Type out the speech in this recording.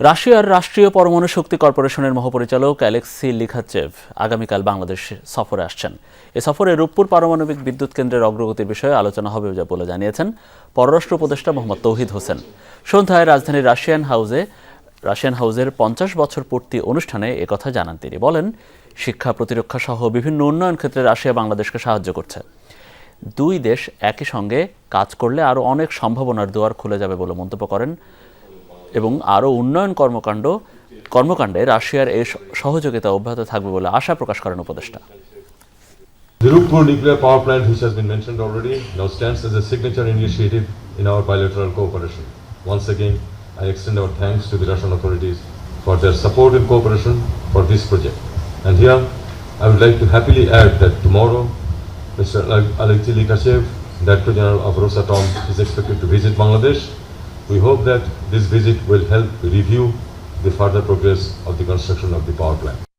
রাশিয়ার রাষ্ট্রীয় পরমাণু শক্তি কর্পোরেশনের মহাপরিচালক অ্যালেক্সি লিখাচেভ আগামীকাল বাংলাদেশ সফরে আসছেন। এ সফরে রূপপুর পারমাণবিক বিদ্যুৎ কেন্দ্রের অগ্রগতির বিষয়ে আলোচনা হবে বলে জানিয়েছেন পররাষ্ট্র উপদেষ্টা মোহাম্মদ তৌহিদ হোসেন। সন্ধ্যায় রাজধানীর রাশিয়ান হাউসে, রাশিয়ান হাউসের পঞ্চাশ বছর পূর্তি অনুষ্ঠানে একথা জানান তিনি। বলেন, শিক্ষা প্রতিরক্ষা সহ বিভিন্ন উন্নয়ন ক্ষেত্রে রাশিয়া বাংলাদেশকে সাহায্য করছে। দুই দেশ একই সঙ্গে কাজ করলে আরও অনেক সম্ভাবনার দুয়ার খুলে যাবে বলে মন্তব্য করেন এবং আরও উন্নয়ন কর্মকাণ্ড কর্মকাণ্ডে রাশিয়ার এই সহযোগিতা অব্যাহত থাকবে বলে আশা প্রকাশ করেন উপদেষ্টা The Rupur nuclear power plant, which has been mentioned already, now stands as a signature initiative in our bilateral cooperation. Once again, I extend our thanks to the Russian authorities for their support and cooperation for this project. And here, I would like to happily add that tomorrow, Mr. Ale- Alexei Likachev, Director General of Rosatom, is expected to visit Bangladesh. We hope that this visit will help review the further progress of the construction of the power plant.